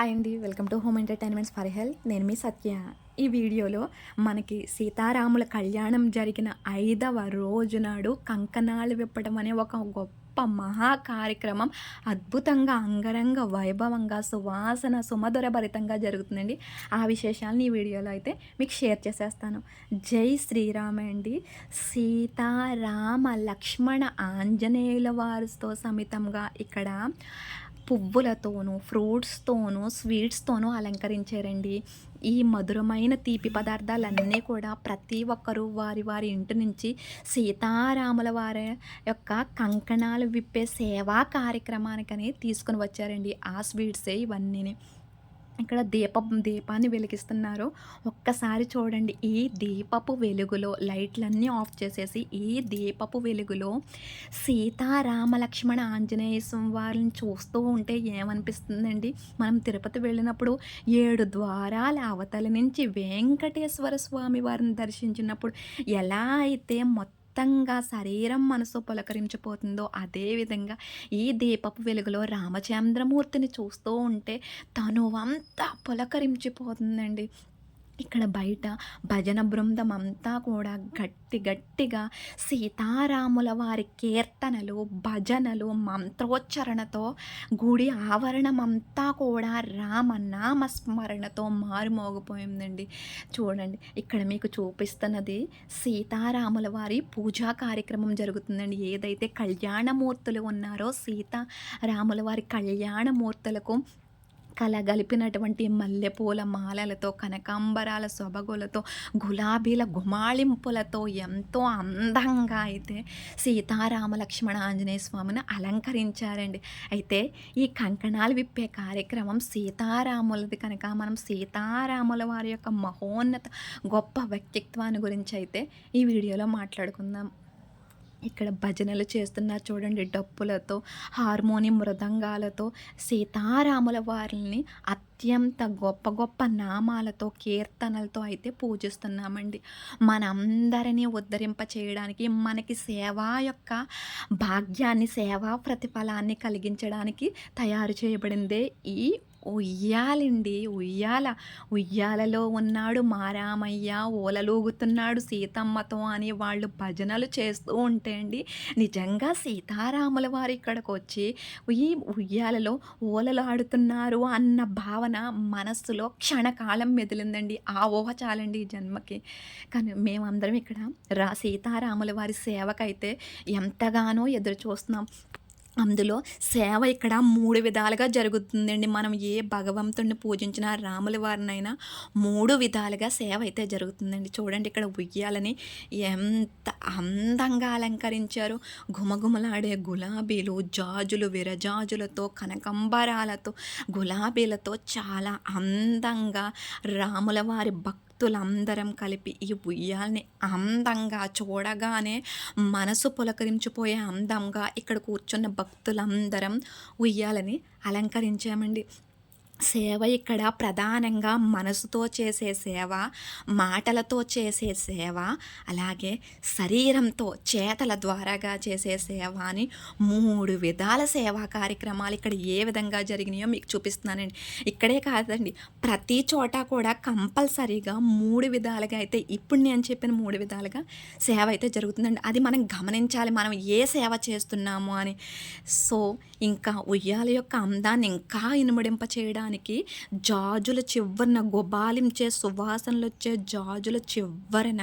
Hi అండి welcome to home entertainments for health నేను మీ సత్య. ఈ వీడియోలో మనకి సీతారాముల కళ్యాణం జరిగిన ఐదవ రోజు నాడు కంకణాలు విప్పడం అనే ఒక గొప్ప మహా కార్యక్రమం అద్భుతంగా అంగరంగ వైభవంగా సువాసన సుమధురభరితంగా జరుగుతుందండి. ఆ విశేషాలను ఈ వీడియోలో అయితే మీకు షేర్ చేసేస్తాను. జై శ్రీరామ అండి. సీతారామ లక్ష్మణ ఆంజనేయుల వారితో సమితంగా ఇక్కడ పువ్వులతోనూ ఫ్రూట్స్తోనూ స్వీట్స్తోనూ అలంకరించారండి. ఈ మధురమైన తీపి పదార్థాలన్నీ కూడా ప్రతి ఒక్కరూ వారి వారి ఇంటి నుంచి సీతారాముల వారి యొక్క కంకణాలు విప్పే సేవా కార్యక్రమానికని తీసుకుని వచ్చారండి. ఆ స్వీట్సే ఇవన్నీ ఇక్కడ దీపం దీపాన్ని వెలిగిస్తున్నారు ఒక్కసారి చూడండి. ఈ దీపపు వెలుగులో లైట్లన్నీ ఆఫ్ చేసేసి ఈ దీపపు వెలుగులో సీతారామ లక్ష్మణ ఆంజనేయ స్వామి వారిని చూస్తూ ఉంటే ఏమనిపిస్తుందండి? మనం తిరుపతి వెళ్ళినప్పుడు ఏడు ద్వారాల అవతల నుంచి వెంకటేశ్వర స్వామి వారిని దర్శించినప్పుడు ఎలా అయితే మొత్తం మొత్తంగా శరీరం మనసు పులకరించిపోతుందో అదేవిధంగా ఈ దీపపు వెలుగులో రామచంద్రమూర్తిని చూస్తూ ఉంటే తను అంతా పులకరించిపోతుందండి. ఇక్కడ బయట భజన బృందం అంతా కూడా గట్టి గట్టిగా సీతారాముల వారి కీర్తనలు భజనలు మంత్రోచ్చరణతో గుడి ఆవరణమంతా కూడా రామనామ స్మరణతో మారుమోగిపోయిందండి. చూడండి ఇక్కడ మీకు చూపిస్తున్నది సీతారాముల వారి పూజా కార్యక్రమం జరుగుతుందండి. ఏదైతే కళ్యాణమూర్తులు ఉన్నారో సీతారాముల వారి కళ్యాణమూర్తులకు కలగలిపినటువంటి మల్లెపూల మాలలతో కనకాంబరాల సొబగులతో గులాబీల గుమాళింపులతో ఎంతో అందంగా అయితే సీతారామ లక్ష్మణ ఆంజనేయ స్వామిని అలంకరించారండి. అయితే ఈ కంకణాలు విప్పే కార్యక్రమం సీతారాములది కనుక. మనం సీతారాముల వారి యొక్క మహోన్నత గొప్ప వ్యక్తిత్వాన్ని గురించి అయితే ఈ వీడియోలో మాట్లాడుకుందాం. ఇక్కడ భజనలు చేస్తున్నారు చూడండి డప్పులతో హార్మోనియం మృదంగాలతో సీతారాముల వారిని అత్యంత గొప్ప గొప్ప నామాలతో కీర్తనలతో అయితే పూజిస్తున్నామండి. మనందరినీ ఉద్ధరింప చేయడానికి మనకి సేవా యొక్క భాగ్యాన్ని సేవా ప్రతిఫలాన్ని కలిగించడానికి తయారు చేయబడిందే ఈ ఉయ్యాలండి. ఉయ్యాల ఉయ్యాలలో ఉన్నాడు మారామయ్య. ఓలలోగుతున్నాడు సీతమ్మతో అని వాళ్ళు భజనలు చేస్తూ ఉంటే అండి నిజంగా సీతారాముల వారు ఇక్కడికి వచ్చి ఈ ఉయ్యాలలో ఓలలు ఆడుతున్నారు అన్న భావన మనస్సులో క్షణకాలం మెదిలిందండి. ఆ ఊహ చాలండి ఈ జన్మకి. కానీ మేమందరం ఇక్కడ రా సీతారాముల వారి సేవకైతే ఎంతగానో ఎదురు చూస్తున్నాం అందులో సేవ ఇక్కడ మూడు విధాలుగా జరుగుతుందండి. మనం ఏ భగవంతుడిని పూజించిన రాముల వారినైనా మూడు విధాలుగా సేవ అయితే జరుగుతుందండి. చూడండి ఇక్కడ ఉయ్యాలని ఎంత అందంగా అలంకరించారు. గుమగుమలాడే గులాబీలు జాజులు విరజాజులతో కనకంబరాలతో గులాబీలతో చాలా అందంగా రాముల వారి భక్తి భక్తులందరం కలిపి ఈ ఉయ్యాల్ని అందంగా చూడగానే మనసు పులకరించిపోయే అందంగా ఇక్కడ కూర్చున్న భక్తులందరం ఉయ్యాలని అలంకరించామండి. సేవ ఇక్కడ ప్రధానంగా మనసుతో చేసే సేవ మాటలతో చేసే సేవ అలాగే శరీరంతో చేతల ద్వారాగా చేసే సేవ అని మూడు విధాల సేవా కార్యక్రమాలు ఇక్కడ ఏ విధంగా జరిగినాయో మీకు చూపిస్తున్నానండి. ఇక్కడే కాదండి ప్రతి చోట కూడా కంపల్సరీగా మూడు విధాలుగా అయితే ఇప్పుడు నేను చెప్పిన మూడు విధాలుగా సేవ అయితే జరుగుతుందండి. అది మనం గమనించాలి మనం ఏ సేవ చేస్తున్నాము అని. సో ఇంకా ఉయ్యాల యొక్క అందాన్ని ఇంకా ఇనుమడింప చేయడానికి జాజుల చివరన గుబాలించే సువాసనలు వచ్చే జాజుల చివరన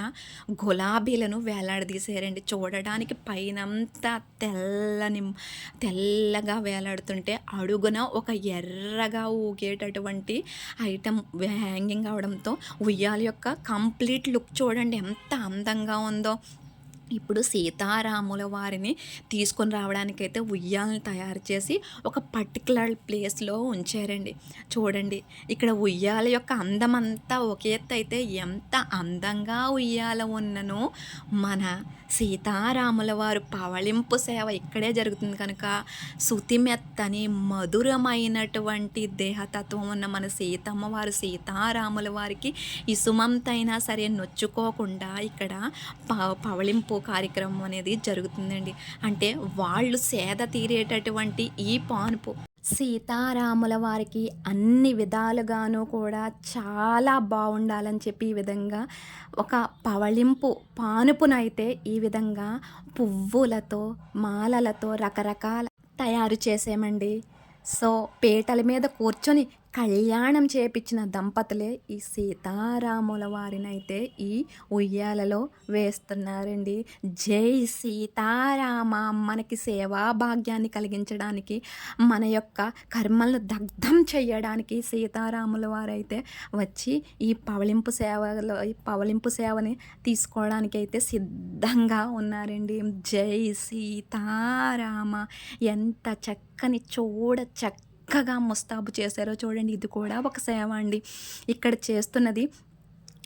గులాబీలను వేలాడదీసారండి చూడడానికి పైనంతా తెల్లని తెల్లగా వేలాడుతుంటే అడుగున ఒక ఎర్రగా ఊగేటటువంటి ఐటమ్ హ్యాంగింగ్ అవడంతో ఉయ్యాల యొక్క కంప్లీట్ లుక్ చూడండి ఎంత అందంగా ఉందో. ఇప్పుడు సీతారాముల వారిని తీసుకొని రావడానికైతే ఉయ్యాలను తయారు చేసి ఒక పర్టికులర్ ప్లేస్లో ఉంచారండి. చూడండి ఇక్కడ ఉయ్యాల యొక్క అందం అంతా ఒక ఎత్తు అయితే ఎంత అందంగా ఉయ్యాల ఉన్ననో మన సీతారాముల వారు పవళింపు సేవ ఇక్కడే జరుగుతుంది కనుక శుతిమెత్తని మధురమైనటువంటి దేహతత్వం ఉన్న మన సీతమ్మ వారు సీతారాముల వారికి ఇసుమంతైనా సరే నొచ్చుకోకుండా ఇక్కడ ప పవళింపు కార్యక్రమం అనేది జరుగుతుందండి. అంటే వాళ్ళు సేద తీరేటటువంటి ఈ పానుపు సీతారాముల వారికి అన్ని విధాలుగాను కూడా చాలా బాగుండాలని చెప్పి ఈ విధంగా ఒక పవళింపు పానుపునైతే ఈ విధంగా పువ్వులతో మాలలతో రకరకాల తయారు చేసామండి. సో పీటల మీద కూర్చొని కళ్యాణం చేపించిన దంపతులే ఈ సీతారాముల వారినైతే ఈ ఉయ్యాలలో వేస్తున్నారండి. జై సీతారామ! మనకి సేవా భాగ్యాన్ని కలిగించడానికి మన యొక్క కర్మలను దగ్ధం చేయడానికి సీతారాముల వారైతే వచ్చి ఈ పవలింపు సేవలో ఈ పవలింపు సేవని తీసుకోవడానికి అయితే సిద్ధంగా ఉన్నారండి. జై సీతారామ! ఎంత చక్కని చూడ చక్క చక్కగా ముస్తాబు చేశారో చూడండి ఇది కూడా ఒక సేవ అండి. ఇక్కడ చేస్తున్నది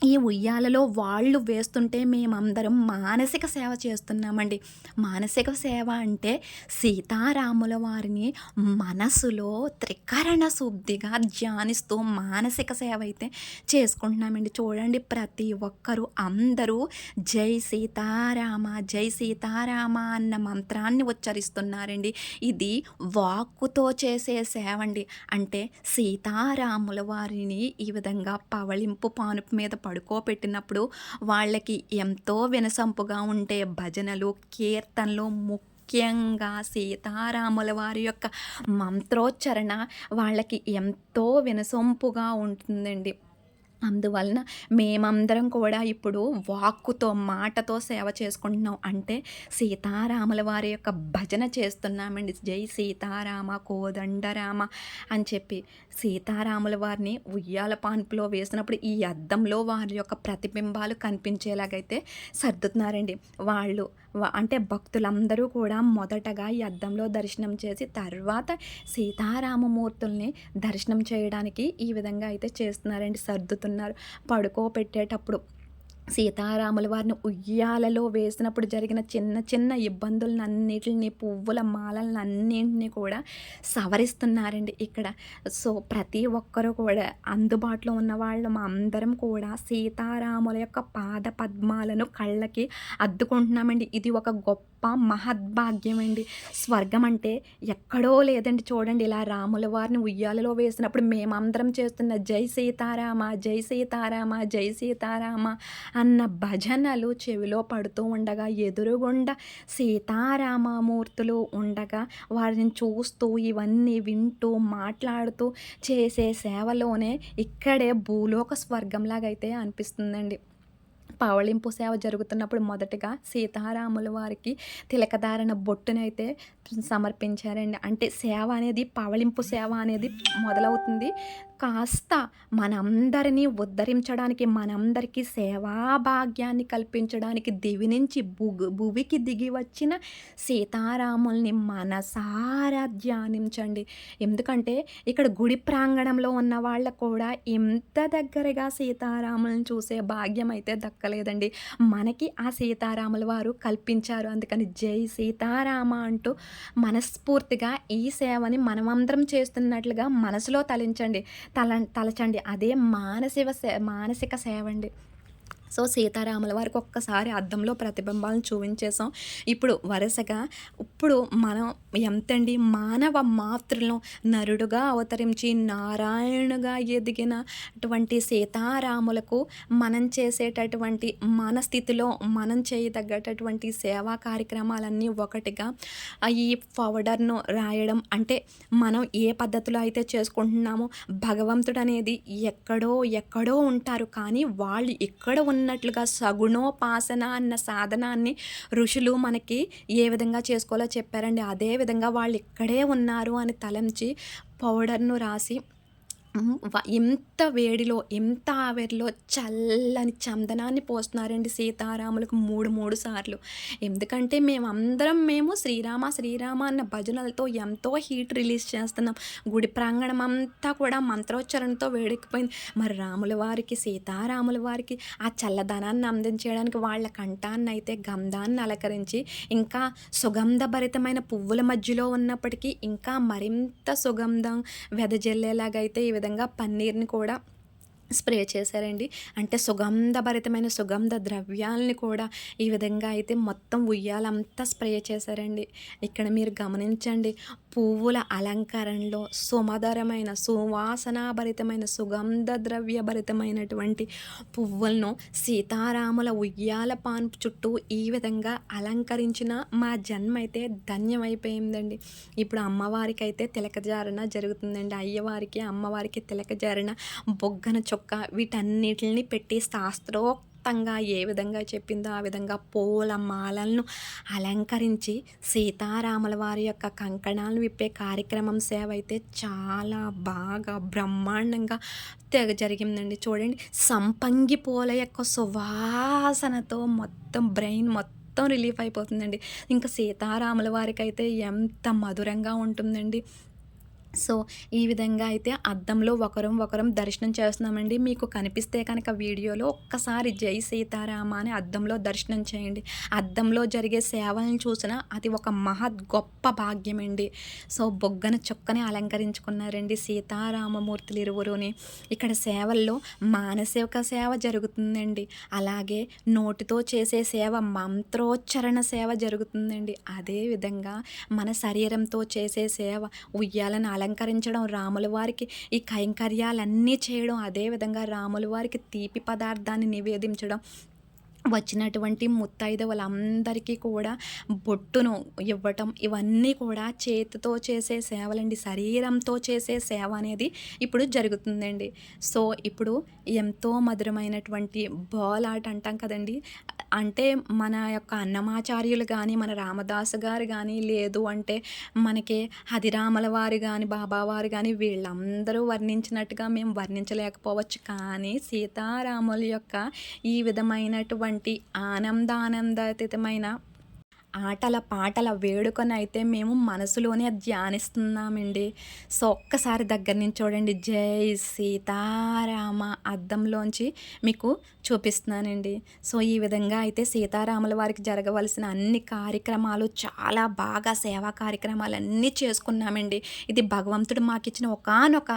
ఈ ఉయ్యాలలో వాళ్ళు వేస్తుంటే మేమందరం మానసిక సేవ చేస్తున్నామండి. మానసిక సేవ అంటే సీతారాముల వారిని మనసులో త్రికరణ శుద్ధిగా ధ్యానిస్తూ మానసిక సేవ అయితే చేసుకుంటున్నామండి. చూడండి ప్రతి ఒక్కరూ అందరూ జై సీతారామ జై సీతారామ అన్న మంత్రాన్ని ఉచ్చరిస్తున్నారండి. ఇది వాక్కుతో చేసే సేవ అండి. అంటే సీతారాముల వారిని ఈ విధంగా పవళింపు పానుపు మీద పడుకోబెట్టినప్పుడు వాళ్ళకి ఎంతో వినసంపుగా ఉండే భజనలు కీర్తనలు ముఖ్యంగా సీతారాముల వారి యొక్క మంత్రోచ్చరణ వాళ్ళకి ఎంతో వినసొంపుగా ఉంటుందండి. అందువలన మేమందరం కూడా ఇప్పుడు వాక్కుతో మాటతో సేవ చేసుకుంటున్నాం. అంటే సీతారాముల వారి యొక్క భజన చేస్తున్నామండి. జై సీతారామ కోదండరామ అని చెప్పి సీతారాముల వారిని ఉయ్యాల పాన్పులో వేసినప్పుడు ఈ అద్దంలో వారి యొక్క ప్రతిబింబాలు కనిపించేలాగైతే సర్దుతున్నారండి. వాళ్ళు అంటే భక్తులందరూ కూడా మొదటగా ఈ అద్దంలో దర్శనం చేసి తర్వాత సీతారామమూర్తుల్ని దర్శనం చేయడానికి ఈ విధంగా అయితే చేస్తున్నారండి సర్దుతున్నారు. పడుకోబెట్టేటప్పుడు సీతారాముల వారిని ఉయ్యాలలో వేసినప్పుడు జరిగిన చిన్న చిన్న ఇబ్బందులన్నిటిని పువ్వుల మాలలన్నింటినీ కూడా సవరిస్తున్నారండి ఇక్కడ. సో ప్రతి ఒక్కరూ కూడా అందుబాటులో ఉన్న వాళ్ళం అందరం కూడా సీతారాముల యొక్క పాద పద్మాలను కళ్ళకి అద్దుకుంటున్నామండి. ఇది ఒక గొప్ప మహద్భాగ్యం అండి స్వర్గం అంటే ఎక్కడో లేదండి చూడండి. ఇలా రాముల వారిని ఉయ్యాలలో వేసినప్పుడు మేమందరం చేస్తున్న జై సీతారామ జై సీతారామ జై సీతారామ అన్న భజనలు చెవిలో పడుతూ ఉండగా ఎదురుగుండా సీతారామమూర్తులు ఉండగా వారిని చూస్తూ ఇవన్నీ వింటూ మాట్లాడుతూ చేసే సేవలోనే ఇక్కడే భూలోక స్వర్గంలాగైతే అనిపిస్తుందండి. పవళింపు సేవ జరుగుతున్నప్పుడు మొదటగా సీతారాముల వారికి తిలకధారణ బొట్టునైతే సమర్పించారండి. అంటే సేవ అనేది పవళింపు సేవ అనేది మొదలవుతుంది. కాస్త మనందరినీ ఉద్ధరించడానికి మనందరికీ సేవా భాగ్యాన్ని కల్పించడానికి దివి నుంచి భువికి దిగి వచ్చిన సీతారాముల్ని మనసారా ధ్యానించండి ఎందుకంటే ఇక్కడ గుడి ప్రాంగణంలో ఉన్న వాళ్ళకు కూడా ఇంత దగ్గరగా సీతారాములను చూసే భాగ్యం అయితే దక్కలేదండి. మనకి ఆ సీతారాముల వారు కల్పించారు. అందుకని జై సీతారామ అంటూ మనస్ఫూర్తిగా ఈ సేవని మనమందరం చేస్తున్నట్లుగా మనసులో తలించండి. తల తలచండి. అదే మానసిక సే మానసిక సేవ అండి. సో సీతారాముల వారికి ఒక్కసారి అద్దంలో ప్రతిబింబాలను చూపించేసాం ఇప్పుడు వరుసగా ఇప్పుడు మనం ఎంతండి మానవ మాతృలను నరుడుగా అవతరించి నారాయణుగా ఎదిగిన అటువంటి సీతారాములకు మనం చేసేటటువంటి మన స్థితిలో మనం చేయదగ్గటటువంటి సేవా కార్యక్రమాలన్నీ ఒకటిగా ఈ పౌడర్ను రాయడం అంటే మనం ఏ పద్ధతిలో అయితే చేసుకుంటున్నామో భగవంతుడు అనేది ఎక్కడో ఎక్కడో ఉంటారు. కానీ వాళ్ళు ఇక్కడ ఉన్న ఉన్నట్లుగా సగుణోపాసన అన్న సాధనాన్ని ఋషులు మనకి ఏ విధంగా చేసుకోవాలో చెప్పారండి. అదే విధంగా వాళ్ళు ఇక్కడే ఉన్నారు అని తలంచి పౌడర్ను రాసి ఎంత వేడిలో ఎంత ఆవిరిలో చల్లని చందనాన్ని పోస్తున్నారండి సీతారాములకు మూడు మూడు సార్లు. ఎందుకంటే మేమందరం మేము శ్రీరామ శ్రీరామ అన్న భజనలతో ఎంతో హీట్ రిలీజ్ చేస్తున్నాం. గుడి ప్రాంగణం అంతా కూడా మంత్రోచ్చరణతో వేడెక్కిపోయింది. మరి రాముల వారికి సీతారాముల వారికి ఆ చల్లదనాన్ని అందించడానికి వాళ్ళ కంఠాన్ని అయితే గంధాన్ని అలకరించి ఇంకా సుగంధభరితమైన పువ్వుల మధ్యలో ఉన్నప్పటికీ ఇంకా మరింత సుగంధం వెదజల్లేలాగైతే ఈ విధంగా పన్నీర్ని కూడా స్ప్రే చేశారండి. అంటే సుగంధభరితమైన సుగంధ ద్రవ్యాలని కూడా ఈ విధంగా అయితే మొత్తం ఉయ్యాలంతా స్ప్రే చేశారండి. ఇక్కడ మీరు గమనించండి పువ్వుల అలంకరణలో సుమధరమైన సువాసనాభరితమైన సుగంధ ద్రవ్యభరితమైనటువంటి పువ్వులను సీతారాముల ఉయ్యాల పాన్పు చుట్టూ ఈ విధంగా అలంకరించిన మా జన్మ అయితే ధన్యమైపోయిందండి. ఇప్పుడు అమ్మవారికి అయితే తిలకజారణ జరుగుతుందండి. అయ్యవారికి అమ్మవారికి తిలకజారణ బొగ్గన చొక్క వీటన్నిటిని పెట్టి శాస్త్రోక్తంగా ఏ విధంగా చెప్పిందో ఆ విధంగా పూల మాలలను అలంకరించి సీతారాముల వారి యొక్క కంకణాలను విప్పే కార్యక్రమం సేవ అయితే చాలా బాగా బ్రహ్మాండంగా తెగ జరిగిందండి. చూడండి సంపంగి పూల యొక్క సువాసనతో మొత్తం బ్రెయిన్ మొత్తం మొత్తం రిలీఫ్ అయిపోతుందండి. ఇంకా సీతారాముల వారికి అయితే ఎంత మధురంగా ఉంటుందండి. సో ఈ విధంగా అయితే అద్దంలో ఒకరం ఒకరం దర్శనం చేస్తున్నామండి. మీకు కనిపిస్తే కనుక వీడియోలో ఒక్కసారి జై సీతారామ అని అద్దంలో దర్శనం చేయండి. అద్దంలో జరిగే సేవలను చూసిన అది ఒక మహత్ గొప్ప భాగ్యమండి. సో బొగ్గన చొక్కని అలంకరించుకున్నారండి సీతారామమూర్తులు ఇరువురుని. ఇక్కడ సేవల్లో మానసిక సేవ జరుగుతుందండి. అలాగే నోటితో చేసే సేవ మంత్రోచ్చరణ సేవ జరుగుతుందండి. అదేవిధంగా మన శరీరంతో చేసే సేవ ఉయ్యాలని అలంకరించడం రాముల వారికి ఈ కైంకర్యాలన్నీ చేయడం అదేవిధంగా రాముల వారికి తీపి పదార్థాన్ని నివేదించడం వచ్చినటువంటి ముత్తైదవులందరికీ కూడా బొట్టును ఇవ్వటం ఇవన్నీ కూడా చేతితో చేసే సేవలండి. శరీరంతో చేసే సేవ అనేది ఇప్పుడు జరుగుతుందండి. సో ఇప్పుడు ఎంతో మధురమైనటువంటి బాల్ ఆట అంటాం కదండి. అంటే మన యొక్క అన్నమాచార్యులు కానీ మన రామదాసు గారు కానీ లేదు అంటే మనకి హదిరామల వారు కానీ బాబావారు కానీ వీళ్ళందరూ వర్ణించినట్టుగా మేము వర్ణించలేకపోవచ్చు. కానీ సీతారాముల యొక్క ఈ విధమైనటువంటి ఆనందానందతమైన ఆటల పాటల వేడుకనైతే మేము మనసులోనే ధ్యానిస్తున్నామండి. సో ఒక్కసారి దగ్గర నుంచి చూడండి. జై సీతారామ అద్దంలోంచి మీకు చూపిస్తున్నానండి. సో ఈ విధంగా అయితే సీతారాముల వారికి జరగవలసిన అన్ని కార్యక్రమాలు చాలా బాగా సేవా కార్యక్రమాలు అన్నీ చేసుకున్నామండి. ఇది భగవంతుడు మాకు ఇచ్చిన ఒకనొక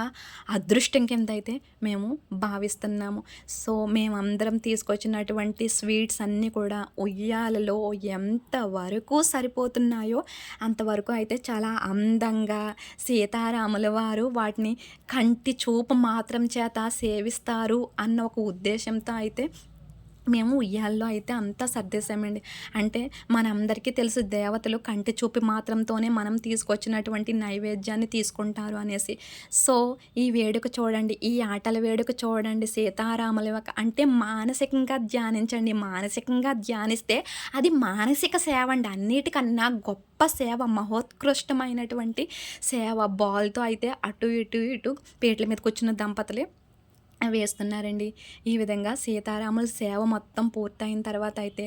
అదృష్టం కింద అయితే మేము భావిస్తున్నాము. సో మేమందరం తీసుకొచ్చినటువంటి స్వీట్స్ అన్నీ కూడా ఉయ్యాలలో ఎంత వరకు సరిపోతున్నాయో అంతవరకు అయితే చాలా అందంగా సీతారాముల వారు వాటిని కంటి చూపు మాత్రం చేత సేవిస్తారు అన్న ఒక ఉద్దేశంతో అయితే మేము ఉయ్యాల్లో అయితే అంతా సర్దేశామండి. అంటే మనందరికీ తెలుసు దేవతలు కంటి చూపి మాత్రంతోనే మనం తీసుకొచ్చినటువంటి నైవేద్యాన్ని తీసుకుంటారు అనేసి. సో ఈ వేడుక చూడండి ఈ ఆటల వేడుక చూడండి సీతారాముల యొక్క అంటే మానసికంగా ధ్యానించండి. మానసికంగా ధ్యానిస్తే అది మానసిక సేవ అండి. అన్నిటికన్నా గొప్ప సేవ మహోత్కృష్టమైనటువంటి సేవ. బాల్తో అయితే అటు ఇటు ఇటు పీటల మీద కూర్చున్న దంపతులే వేస్తున్నారండి. ఈ విధంగా సీతారాముల సేవ మొత్తం పూర్తయిన తర్వాత అయితే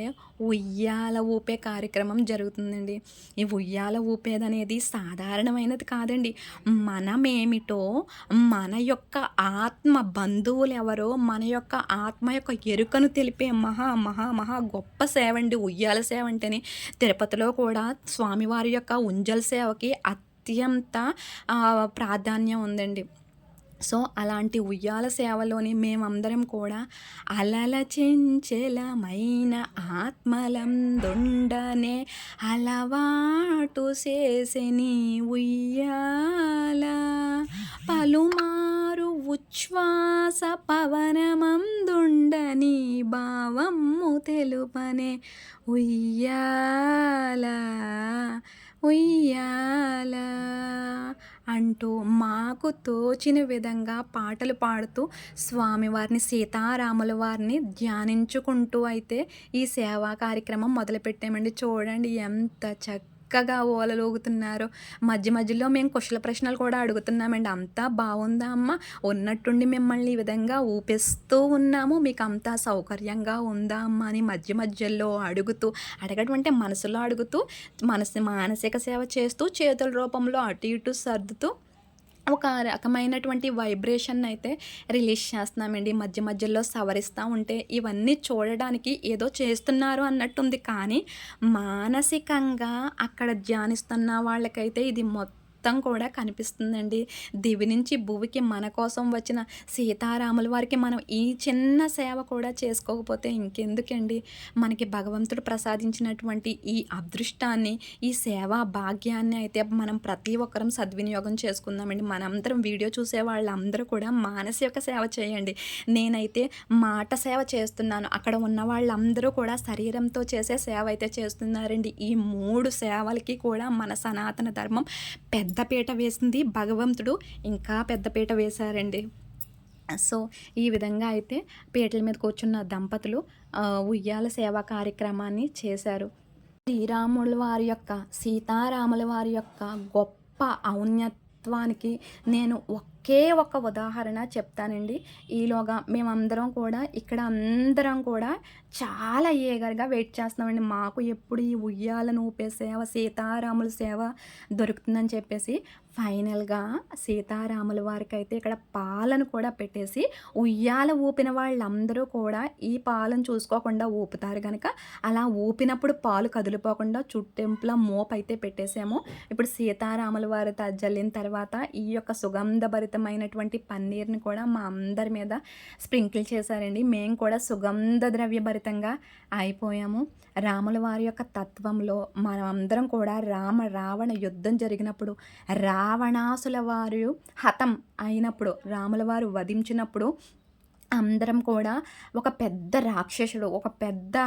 ఉయ్యాల ఊపే కార్యక్రమం జరుగుతుందండి. ఈ ఉయ్యాల ఊపేదనేది సాధారణమైనది కాదండి. మనమేమిటో మన యొక్క ఆత్మ బంధువులు ఎవరో మన యొక్క ఆత్మ యొక్క ఎరుకను తెలిపే మహా మహా మహా గొప్ప సేవ అండి ఉయ్యాల సేవ అంటేనే తిరుపతిలో కూడా స్వామివారి యొక్క ఉంజల్ సేవకి అత్యంత ప్రాధాన్యం ఉందండి. సో అలాంటి ఉయ్యాల సేవలోని మేమందరం కూడా అలల చెంచెలమైన ఆత్మలందుండనే అలవాటు చేసెని ఉయ్యాల. పలుమారు ఉచ్ఛ్వాస పవనమందుండని భావము తెలుపనే ఉయ్యాల. ఉయ్యాల అంటూ మాకు తోచిన విధంగా పాటలు పాడుతూ స్వామివారిని సీతారాముల వారిని ధ్యానించుకుంటూ అయితే ఈ సేవా కార్యక్రమం మొదలుపెట్టామండి. చూడండి ఎంత చక్క చక్కగా ఓలలోగుతున్నారు. మధ్య మధ్యలో మేము కుశల ప్రశ్నలు కూడా అడుగుతున్నామండి. అంతా బాగుందా అమ్మ? ఉన్నట్టుండి మిమ్మల్ని ఈ విధంగా ఊపిస్తూ ఉన్నాము. మీకు అంతా సౌకర్యంగా ఉందా అమ్మ అని మధ్య మధ్యలో అడుగుతూ అడగడం అంటే మనసులో అడుగుతూ మనసు మానసిక సేవ చేస్తూ చేతుల రూపంలో అటు ఇటు సర్దుతూ ఒక రకమైనటువంటి వైబ్రేషన్ అయితే రిలీజ్ చేస్తున్నామండి. మధ్య మధ్యలో సవరిస్తూ ఉంటే ఇవన్నీ చూడడానికి ఏదో చేస్తున్నారు అన్నట్టుంది. కానీ మానసికంగా అక్కడ ధ్యానిస్తున్న వాళ్ళకైతే ఇది మొత్తం కూడా కనిపిస్తుందండి. దివి నుంచి భువికి మన కోసం వచ్చిన సీతారాముల వారికి మనం ఈ చిన్న సేవ కూడా చేసుకోకపోతే ఇంకెందుకండి? మనకి భగవంతుడు ప్రసాదించినటువంటి ఈ అదృష్టాన్ని ఈ సేవా భాగ్యాన్ని అయితే మనం ప్రతి ఒక్కరం సద్వినియోగం చేసుకుందామండి. మనందరం వీడియో చూసే వాళ్ళందరూ కూడా మానసిక సేవ చేయండి. నేనైతే మాట సేవ చేస్తున్నాను. అక్కడ ఉన్న వాళ్ళందరూ కూడా శరీరంతో చేసే సేవ అయితే చేస్తున్నారండి. ఈ మూడు సేవలకి కూడా మన సనాతన ధర్మం పెద్ద పెద్దపీట వేసింది భగవంతుడు ఇంకా పెద్దపీట వేశారండి. సో ఈ విధంగా అయితే పీటల మీద కూర్చున్న దంపతులు ఉయ్యాల సేవా కార్యక్రమాన్ని చేశారు. శ్రీరాముల వారి యొక్క సీతారాముల వారి యొక్క గొప్ప ఔన్నత్వానికి నేను ఒకే ఒక ఉదాహరణ చెప్తానండి. ఈలోగా మేమందరం కూడా ఇక్కడ అందరం కూడా చాలా ఏగర్గా వెయిట్ చేస్తున్నామండి. మాకు ఎప్పుడు ఈ ఉయ్యాలను ఊపే సేవ సీతారాముల సేవ దొరుకుతుందని చెప్పేసి ఫైనల్గా సీతారాముల వారికి అయితే ఇక్కడ పాలను కూడా పెట్టేసి ఉయ్యాల ఊపిన వాళ్ళందరూ కూడా ఈ పాలను చూసుకోకుండా ఊపుతారు కనుక అలా ఊపినప్పుడు పాలు కదిలిపోకుండా చుట్టెంపుల మోపు అయితే పెట్టేసాము. ఇప్పుడు సీతారాముల వారి త- జల్లిన తర్వాత ఈ యొక్క సుగంధభరితమైనటువంటి పన్నీర్ని కూడా మా అందరి మీద స్ప్రింకిల్ చేశారండి. మేము కూడా సుగంధ ద్రవ్యభరితంగా అయిపోయాము. రాముల వారి యొక్క తత్వంలో మనం అందరం కూడా రామ రావణ యుద్ధం జరిగినప్పుడు రావణాసుల వారు హతం అయినప్పుడు రాముల వారు వధించినప్పుడు అందరం కూడా ఒక పెద్ద రాక్షసుడు ఒక పెద్ద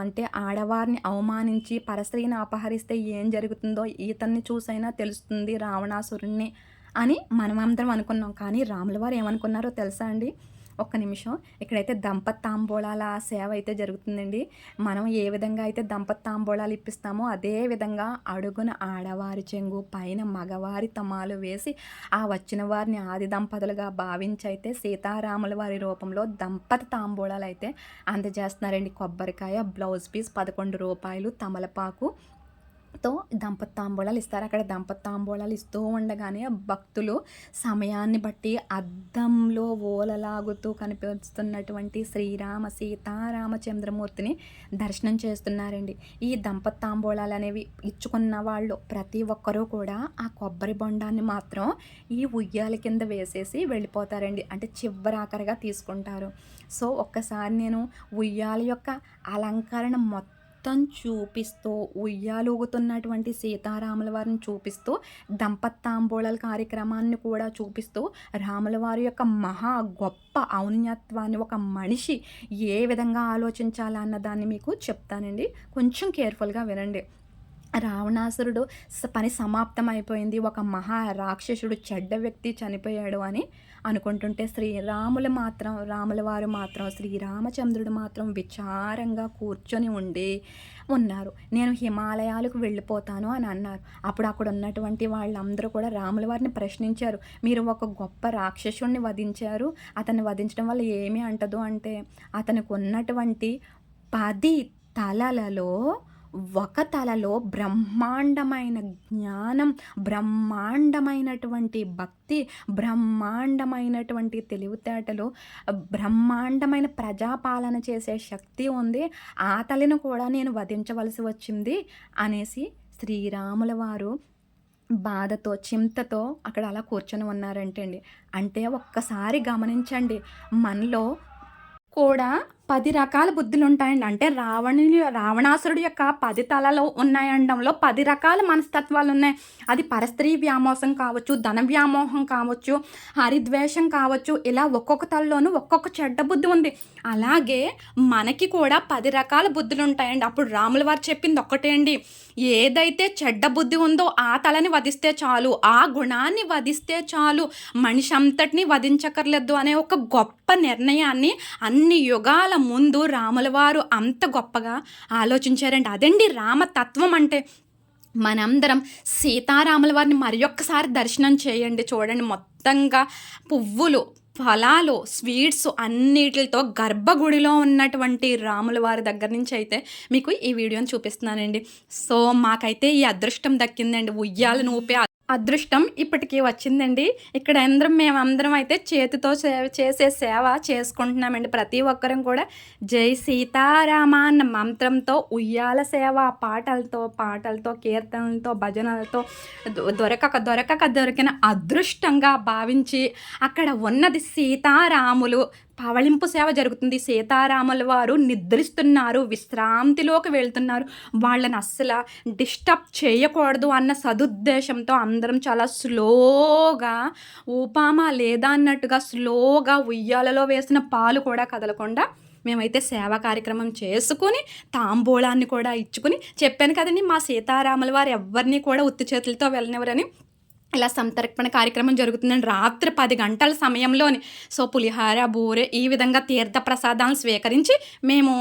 అంటే ఆడవారిని అవమానించి పరస్త్రీని అపహరిస్తే ఏం జరుగుతుందో ఈతన్ని చూసైనా తెలుస్తుంది రావణాసురుణ్ణి. అని మనమందరం అనుకున్నాం. కానీ రాముల వారు ఏమనుకున్నారో తెలుసా అండి? ఒక్క నిమిషం. ఇక్కడైతే దంపత్ తాంబూలాల సేవ అయితే జరుగుతుందండి. మనం ఏ విధంగా అయితే దంపత్ తాంబూలాలు ఇప్పిస్తామో అదే విధంగా అడుగున ఆడవారి చెంగు పైన మగవారి తమాలు వేసి ఆ వచ్చిన వారిని ఆది దంపతులుగా భావించి అయితే సీతారాముల వారి రూపంలో దంపతి తాంబూలాలు అయితే అందజేస్తున్నారండి. కొబ్బరికాయ బ్లౌజ్ పీస్ పదకొండు రూపాయలు తమలపాకు తో దంపతాంబూలాలు ఇస్తారు. అక్కడ దంపతి ఇస్తూ ఉండగానే భక్తులు సమయాన్ని బట్టి అద్దంలో ఓలలాగుతూ కనిపిస్తున్నటువంటి శ్రీరామ సీతారామచంద్రమూర్తిని దర్శనం చేస్తున్నారండి. ఈ దంపతాంబూలాలు అనేవి ఇచ్చుకున్న వాళ్ళు ప్రతి ఒక్కరూ కూడా ఆ కొబ్బరి బొండాన్ని మాత్రం ఈ ఉయ్యాల కింద వేసేసి వెళ్ళిపోతారండి. అంటే చివరాఖరిగా తీసుకుంటారు. సో ఒక్కసారి నేను ఉయ్యాల యొక్క అలంకరణ మొత్తం మొత్తం చూపిస్తూ ఉయ్యాలూగుతున్నటువంటి సీతారాముల వారిని చూపిస్తూ దంపత్ కార్యక్రమాన్ని కూడా చూపిస్తూ రాముల వారి యొక్క మహా గొప్ప ఔన్నత్వాన్ని ఒక మనిషి ఏ విధంగా ఆలోచించాలన్న దాన్ని మీకు చెప్తానండి. కొంచెం కేర్ఫుల్గా వినండి. రావణాసురుడు పని సమాప్తం అయిపోయింది ఒక మహా రాక్షసుడు చెడ్డ వ్యక్తి చనిపోయాడు అని అనుకుంటుంటే శ్రీరాములు మాత్రం రాముల వారు మాత్రం శ్రీరామచంద్రుడు మాత్రం విచారంగా కూర్చొని ఉండి ఉన్నారు. నేను హిమాలయాలకు వెళ్ళిపోతాను అని అన్నారు. అప్పుడు అక్కడ ఉన్నటువంటి వాళ్ళందరూ కూడా రాముల వారిని ప్రశ్నించారు. మీరు ఒక గొప్ప రాక్షసుణ్ణి వధించారు. అతన్ని వధించడం వల్ల ఏమీ అంటదు అంటే అతనికి ఉన్నటువంటి పది తలలలో ఒక తలలో బ్రహ్మాండమైన జ్ఞానం బ్రహ్మాండమైనటువంటి భక్తి బ్రహ్మాండమైనటువంటి తెలివితేటలు బ్రహ్మాండమైన ప్రజాపాలన చేసే శక్తి ఉంది. ఆ తలను కూడా నేను వధించవలసి వచ్చింది అనేసి శ్రీరాముల వారు బాధతో చింతతో అక్కడ అలా కూర్చొని ఉన్నారంటే అండి అంటే ఒక్కసారి గమనించండి మనలో కూడా పది రకాల బుద్ధులు ఉంటాయండి అంటే రావణుని రావణాసురుడు యొక్క పది తలలో ఉన్నాయనడంలో పది రకాల మనస్తత్వాలు ఉన్నాయి అది పరస్త్రీ వ్యామోహం కావచ్చు ధన వ్యామోహం కావచ్చు హరిద్వేషం కావచ్చు ఇలా ఒక్కొక్క తలలోనూ ఒక్కొక్క చెడ్డ బుద్ధి ఉంది. అలాగే మనకి కూడా పది రకాల బుద్ధులు ఉంటాయండి అప్పుడు రాముల వారు చెప్పింది ఒక్కటే అండి. ఏదైతే చెడ్డ బుద్ధి ఉందో ఆ తలని వధిస్తే చాలు ఆ గుణాన్ని వధిస్తే చాలు మనిషి అంతటిని వధించకర్లేదు అనే ఒక గొప్ప నిర్ణయాన్ని అన్ని యుగాల ముందు రాముల వారు అంత గొప్పగా ఆలోచించారండి. అదండి రామతత్వం అంటే. మనందరం సీతారాముల వారిని మరి ఒక్కసారి దర్శనం చేయండి. చూడండి మొత్తంగా పువ్వులు ఫలాలు స్వీట్స్ అన్నిటితో గర్భగుడిలో ఉన్నటువంటి రాముల వారి దగ్గర నుంచి అయితే మీకు ఈ వీడియోని చూపిస్తున్నానండి. సో మాకైతే ఈ అదృష్టం దక్కిందండి. ఉయ్యాలను ఊపే అదృష్టం ఇప్పటికి వచ్చిందండి. ఇక్కడ అందరం మేమందరం అయితే చేతితో సేవ చేసే సేవ చేసుకుంటున్నామండి. ప్రతి ఒక్కరం కూడా జై సీతారామ అన్న మంత్రంతో ఉయ్యాల సేవ పాటలతో పాటలతో కీర్తనలతో భజనలతో దొ- దొరకక దొరకక దొరికిన అదృష్టంగా భావించి అక్కడ ఉన్నది సీతారాములు. పవళింపు సేవ జరుగుతుంది. సీతారాముల వారు నిద్రిస్తున్నారు. విశ్రాంతిలోకి వెళ్తున్నారు. వాళ్ళని అస్సలు డిస్టర్బ్ చేయకూడదు అన్న సదుద్దేశంతో అందరం చాలా స్లోగా ఊపామా లేదా అన్నట్టుగా స్లోగా ఉయ్యాలలో వేసిన పాలు కూడా కదలకుండా మేమైతే సేవా కార్యక్రమం చేసుకుని తాంబూలాన్ని కూడా ఇచ్చుకుని చెప్పాను కదండి. మా సీతారాముల వారు ఎవరిని కూడా ఉత్తి చేతులతో వెళ్ళనివరని ఇలా సంతర్పణ కార్యక్రమం జరుగుతుందండి రాత్రి పది గంటల సమయంలోని సో పులిహార బూరె ఈ విధంగా తీర్థ ప్రసాదాలను స్వీకరించి మేము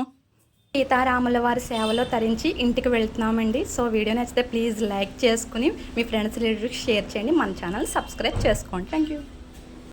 సీతారాముల వారి సేవలో తరించి ఇంటికి వెళ్తున్నామండి. సో వీడియో నచ్చితే ప్లీజ్ లైక్ చేసుకుని మీ ఫ్రెండ్స్ రిలేటివ్స్ షేర్ చేయండి. మన ఛానల్ సబ్స్క్రైబ్ చేసుకోండి. Thank you